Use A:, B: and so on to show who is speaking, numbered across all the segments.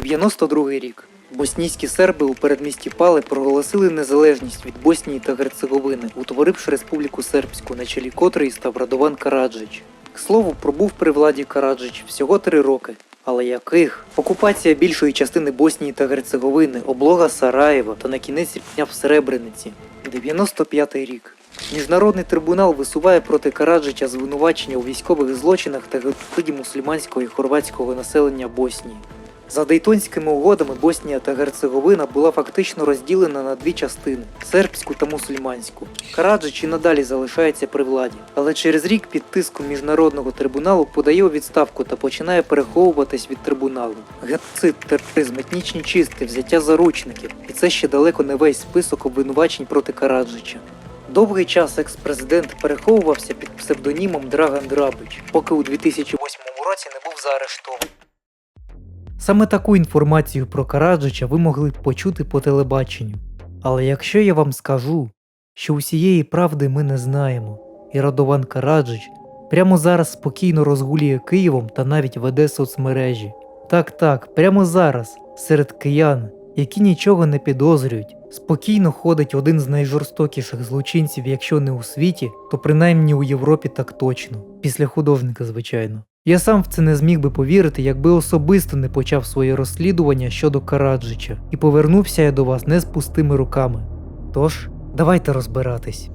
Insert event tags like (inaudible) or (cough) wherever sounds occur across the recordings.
A: 92 рік. Боснійські серби у передмісті Пали проголосили незалежність від Боснії та Герцеговини, утворивши Республіку Сербську, на чолі котрої став Радован Караджич. К слову, пробув при владі Караджич всього три роки. Але яких? Окупація більшої частини Боснії та Герцеговини, облога Сараєва та на кінець рівня в Серебрениці. 95-й рік. Міжнародний трибунал висуває проти Караджича звинувачення у військових злочинах та геноциді мусульманського і хорватського населення Боснії. За Дейтонськими угодами Боснія та Герцеговина була фактично розділена на дві частини сербську та мусульманську. Караджич і надалі залишається при владі, але через рік під тиском міжнародного трибуналу подає у відставку та починає переховуватись від трибуналу. Геноцид, тероризм, етнічні чистки, взяття заручників, і це ще далеко не весь список обвинувачень проти Караджича. Довгий час екс-президент переховувався під псевдонімом Драган Драбич, поки у 2008 році не був заарештований. Саме таку інформацію про Караджича ви могли б почути по телебаченню. Але якщо я вам скажу, що усієї правди ми не знаємо, і Радован Караджич прямо зараз спокійно розгулює Києвом та навіть веде соцмережі. Так, так, прямо зараз, серед киян, які нічого не підозрюють, спокійно ходить один з найжорстокіших злочинців, якщо не у світі, то принаймні у Європі так точно, після художника, звичайно. Я сам в це не зміг би повірити, якби особисто не почав своє розслідування щодо Караджича, і повернувся я до вас не з пустими руками. Тож, давайте розбиратись.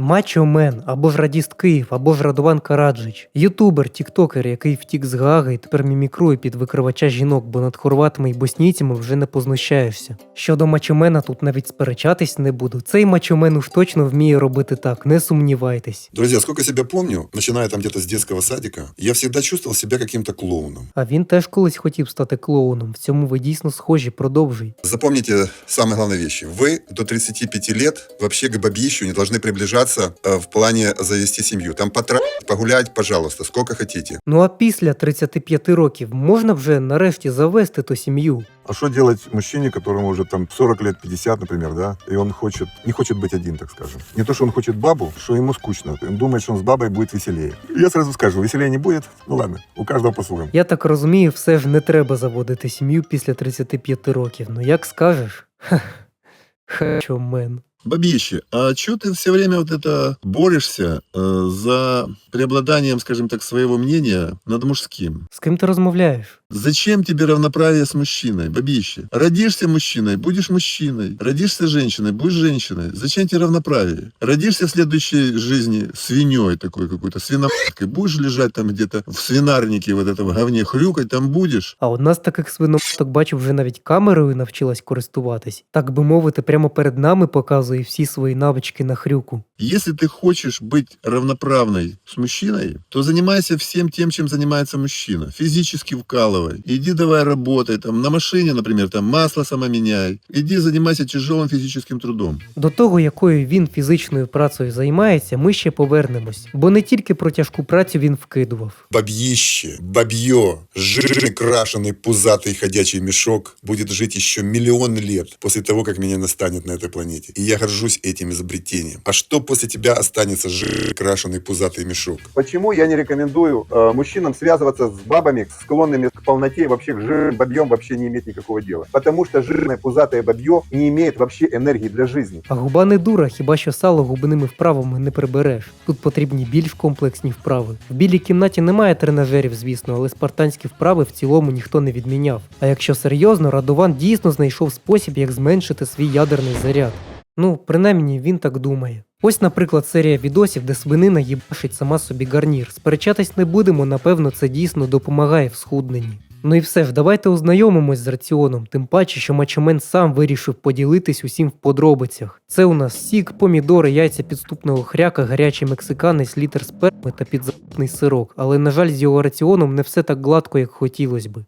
A: Мачо Мен або ж Радіст Київ, або ж Радован Караджич, ютубер, тіктокер, який втік з Гаги і тепер мімікрує під викривача жінок, бо над хорватами і боснійцями вже не познущаєшся. Щодо Мачомена тут навіть сперечатись не буду. Цей Мачомен уж точно вміє робити так, не сумнівайтесь.
B: Друзья, сколько себя помню, начиная там где-то с детского садика, я всегда чувствовал себя каким-то клоуном.
A: А він теж колись хотів стати клоуном. В цьому ви дійсно схожі, продовжуй.
B: Запомните самые главные вещи. Вы до 35 лет вообще к бабищу не должны приближаться э, в плане завести семью. Там потратить, погулять, пожалуйста, сколько хотите.
A: Ну а після 35 років можна вже нарешті завести ту сім'ю.
C: А что делать мужчине, которому уже там 40 лет, 50, например, да, и он хочет, не хочет быть один, так скажем. Не то, что он хочет бабу, что ему скучно. Он думает, что он с бабой будет веселее. Я сразу скажу, веселее не будет. Ну ладно, у каждого по-своему.
A: Я так розумію, все ж не треба заводити сім'ю після 35 років. Ну як скажеш? Ха. Ха, що мен.
D: Бабище, а что ты все время вот это борешься э, за преобладанием, скажем так, своего мнения над мужским?
A: З ким ти розмовляєш?
D: Зачем тебе равноправие с мужчиной, бабище? Родишься мужчиной, будешь мужчиной. Родишься женщиной, будешь женщиной. Зачем тебе равноправие? Родишься в следующей жизни свиньей такой какой-то, свиноматкой. Будешь лежать там где-то в свинарнике вот этом говне хрюкать, там будешь.
A: А одна з таких свиноматок бачив вже навіть камерою навчилась користуватись. Так би мовити, прямо перед нами показує всі свої навички на хрюку.
D: Если ты хочешь быть равноправной с мужчиной, то занимайся всем тем, чем занимается мужчина. Физически вкалывай. Иди давай работай. Там, на машине, например, там масло сама меняй. Иди занимайся тяжелым физическим трудом.
A: До того, якою він фізичною працею займається, ми ще повернемось, бо не тільки про тяжку працю він вкидував.
B: Бабьище, бабье, жирный, крашеный, пузатый ходячий мешок будет жить еще миллион лет после того, как меня настанет на этой планете. И я горжусь этим изобретением. А что после тебя останется жирный, крашеный, пузатый мешок?
C: Почему я не рекомендую э, мужчинам связываться с бабами, склонными к полноте вообще к жирным бабьем вообще не иметь никакого дела? Потому что жирное пузатое бабье не имеет вообще энергии для жизни.
A: А губа не дура, хіба що сало губними вправами не прибереш. Тут потрібні більш комплексні вправи. В білій кімнаті немає тренажерів, звісно, але спартанські вправи в цілому ніхто не відміняв. А якщо серйозно, Радован дійсно знайшов спосіб, як зменшити свій ядерний заряд. Ну, принаймні, він так думає. Ось, наприклад, серія відосів, де свинина їбашить сама собі гарнір. Сперечатись не будемо, напевно, це дійсно допомагає в схудненні. Ну і все ж, давайте ознайомимось з раціоном, тим паче, що мачемен сам вирішив поділитись усім в подробицях. Це у нас сік, помідори, яйця підступного хряка, гарячий мексиканець, літер сперми та підзапний сирок. Але, на жаль, з його раціоном не все так гладко, як хотілося би.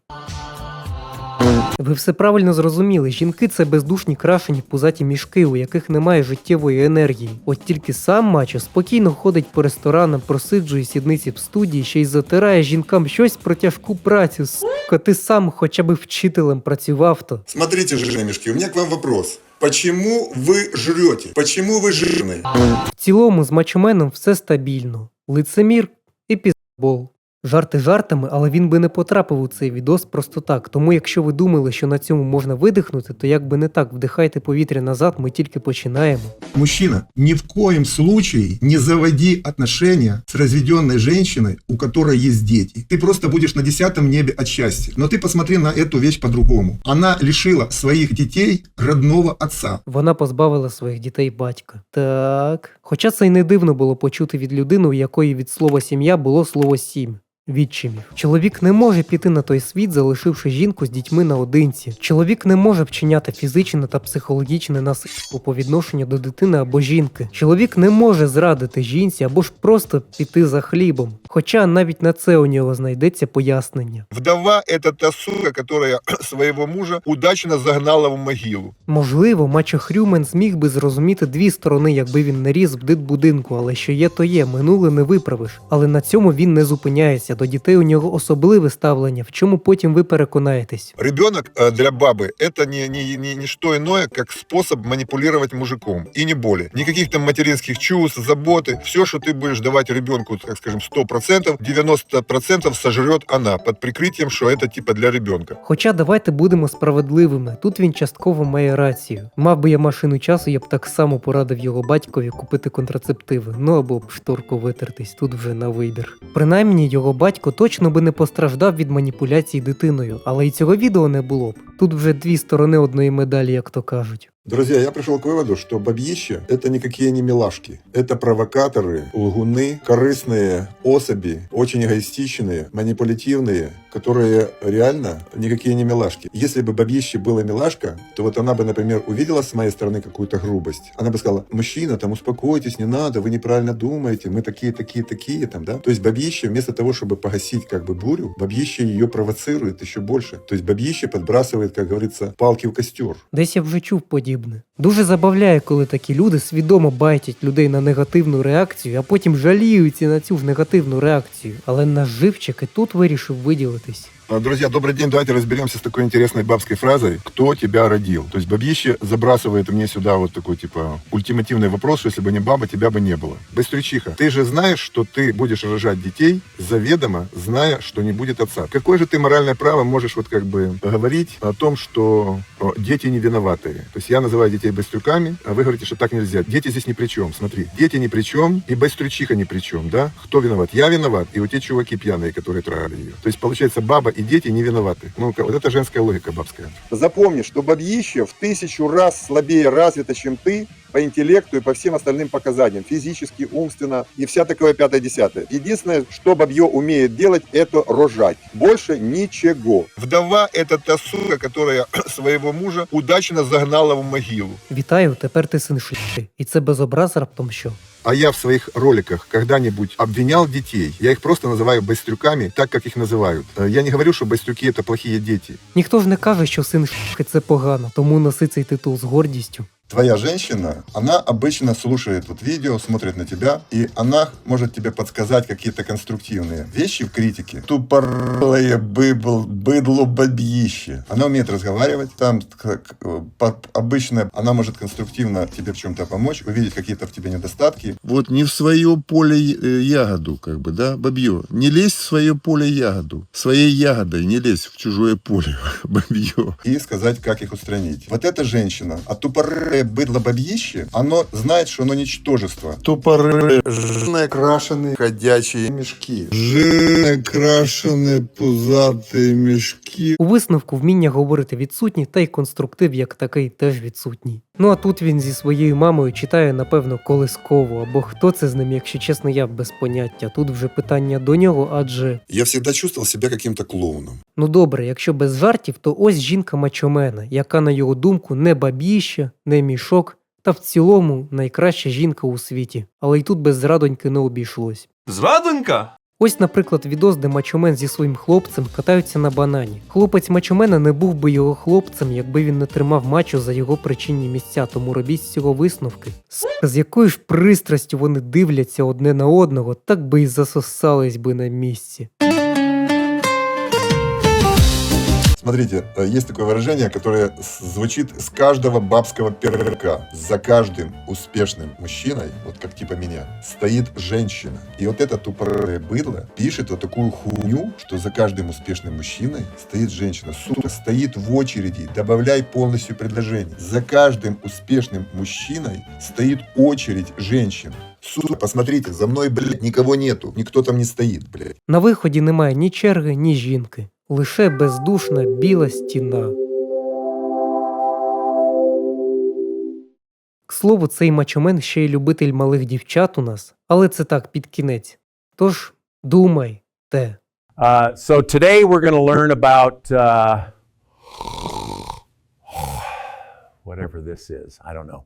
A: Ви все правильно зрозуміли. Жінки це бездушні крашені пузаті мішки, у яких немає життєвої енергії. От тільки сам мачо спокійно ходить по ресторанам, просиджує сідниці в студії, ще й затирає жінкам щось про тяжку працю. Сука, ти сам хоча б вчителем працював то.
B: Смотрите, жирные мешки, у меня к вам вопрос. Почему вы жрете? Почему вы жирные?
A: В цілому з мачоменом все стабільно. Лицемір і пізбол. Жарти жартами, але він би не потрапив у цей відос просто так. Тому якщо ви думали, що на цьому можна видихнути, то як би не так, вдихайте повітря назад, ми тільки починаємо.
C: Мужчина, ни в коем случае не заводи отношения с разведенной женщиной, у которой есть дети. Ты просто будешь на десятом небе от счастья. Но ты посмотри на эту вещь по-другому. Она лишила своих детей родного отца.
A: Вона позбавила своїх дітей батька. Так. Хоча це й не дивно було почути від людини, у якої від слова сім'я було слово сім. Відчимів. Чоловік не може піти на той світ, залишивши жінку з дітьми наодинці. Чоловік не може вчиняти фізичне та психологічне насильство по відношенню до дитини або жінки. Чоловік не може зрадити жінці або ж просто піти за хлібом. Хоча навіть на це у нього знайдеться пояснення.
C: Вдова – это та сука, которая (clears throat) своего мужа удачно загнала в могилу.
A: Можливо, Мачо Хрюмен зміг би зрозуміти дві сторони, якби він не ріс в дитбудинку, але що є, то є, минуле не виправиш. Але на цьому він не зупиняється До дітей у нього особливе ставлення, в чому потім ви переконаєтесь.
C: Ребенок э, для бабы – это не, не, не, не что иное, как способ манипулировать мужиком. И не более. Никаких там материнских чувств, заботы. Все, что ты будешь давать ребенку, так скажем, 100%, 90% сожрет она под прикрытием, что это типа для ребенка.
A: Хоча давайте будемо справедливими. Тут він частково має рацію. Мав би я машину часу, я б так само порадив його батькові купити контрацептиви, ну або б шторку витертись, тут вже на вибір. Принаймні, його батько точно би не постраждав від маніпуляцій дитиною, але й цього відео не було б. Тут вже дві сторони одної медалі, як то кажуть.
C: Друзья, я пришел к выводу, что бабьища – это никакие не милашки. Это провокаторы, лгуны, корыстные особи, очень эгоистичные, манипулятивные, которые реально никакие не милашки. Если бы бабьище была милашка, то вот она бы, например, увидела с моей стороны какую-то грубость. Она бы сказала, мужчина, там успокойтесь, не надо, вы неправильно думаете, мы такие, такие, такие, там, да. То есть бабьище вместо того, чтобы погасить как бы бурю, бабьище ее провоцирует еще больше. То есть бабьище подбрасывает, как говорится, палки в костер.
A: Десь я вже чув подібне. Дуже забавляє, коли такі люди свідомо байтять людей на негативну реакцію, а потім жаліються на цю ж негативну реакцію. Але наш живчик і тут вирішив виділитись.
C: а, Друзья, добрый день. Давайте разберемся с такой интересной бабской фразой «Кто тебя родил?». То есть бабище забрасывает мне сюда вот такой типа ультимативный вопрос, что если бы не баба, тебя бы не было. Быстрючиха, ты же знаешь, что ты будешь рожать детей, заведомо зная, что не будет отца. Какое же ты моральное право можешь вот как бы говорить о том, что дети не виноватые? То есть я называю детей быстрюками, а вы говорите, что так нельзя. Дети здесь ни при чем. Смотри, дети ни при чем, и быстрючиха ни при чем, да? Кто виноват? Я виноват, и вот те чуваки пьяные, которые трогали ее. То есть, получается, баба и дети не виноваты. Ну, вот это женская логика бабская.
E: Запомни, что бабьище в тысячу раз слабее развито, чем ты по интеллекту и по всем остальным показаниям, физически, умственно и вся такое пятое-десятое. Единственное, что бабье умеет делать, это рожать. Больше ничего.
C: Вдова – это та сука, которая (clears throat) своего мужа удачно загнала в могилу.
A: Вітаю, тепер ти син шити. І це без образ раптом що.
C: А я в своих роликах когда-нибудь обвинял детей, я их просто называю быстрюками, так как их называют. Э, Я не говорю, что быстрюки – это плохие дети.
A: Ніхто ж не каже, що син шити це погано, тому носи цей титул з гордістю.
B: Твоя женщина, она обычно слушает вот видео, смотрит на тебя, и она может тебе подсказать какие-то конструктивные вещи в критике. Тупорылое быбл, быдло бабьище. Она умеет разговаривать, там как, обычно она может конструктивно тебе в чем-то помочь, увидеть какие-то в тебе недостатки.
D: Вот не в свое поле э, ягоду, как бы, да, бабье. Не лезь в свое поле ягоду. Своей ягодой не лезь в чужое поле, (laughs) бабье.
B: и сказать, как их устранить. Вот эта женщина, а тупорылое быдло бабьище, оно знает, что оно ничтожество.
D: Тупоры.
B: Накрашенные ходячие мешки.
D: Накрашенные пузатые мешки.
A: У висновку вміння говорити відсутні, та й конструктив як такий теж відсутній. Ну а тут він зі своєю мамою читає, напевно, колискову, або хто це з ним, якщо чесно, я без поняття. Тут вже питання до нього, адже
B: Я всегда чувствовал себя каким-то клоуном.
A: ну добре, якщо без жартів, то ось жінка мачомена, яка, на його думку, не бабіща, не мішок, та в цілому найкраща жінка у світі. Але й тут без зрадоньки не обійшлось.
F: Зрадонька?
A: Ось, наприклад, відос, де мачомен зі своїм хлопцем катаються на банані. Хлопець мачомена не був би його хлопцем, якби він не тримав мачо за його причинні місця, тому робіть з цього висновки. З якою ж пристрастю вони дивляться одне на одного, так би і засосались би на місці.
C: Смотрите, э, есть такое выражение, которое с- звучит с каждого бабского перка. За каждым успешным мужчиной, вот как типа меня, стоит женщина. И вот это тупорылое быдло пишет вот такую хуйню, что за каждым успешным мужчиной стоит женщина. Сука, стоит в очереди, добавляй полностью предложение. За каждым успешным мужчиной стоит очередь женщин. Сука, посмотрите, за мной, блядь, никого нету. Никто там не стоит, блядь.
A: На виході немає ні черги, ні жінки, Лише бездушна біла стіна. К слову, цей мачомен ще й любитель малих дівчат у нас, але це так під кінець. Тож думайте.
G: Uh, so today we're going learn about uh, whatever this is. I don't know.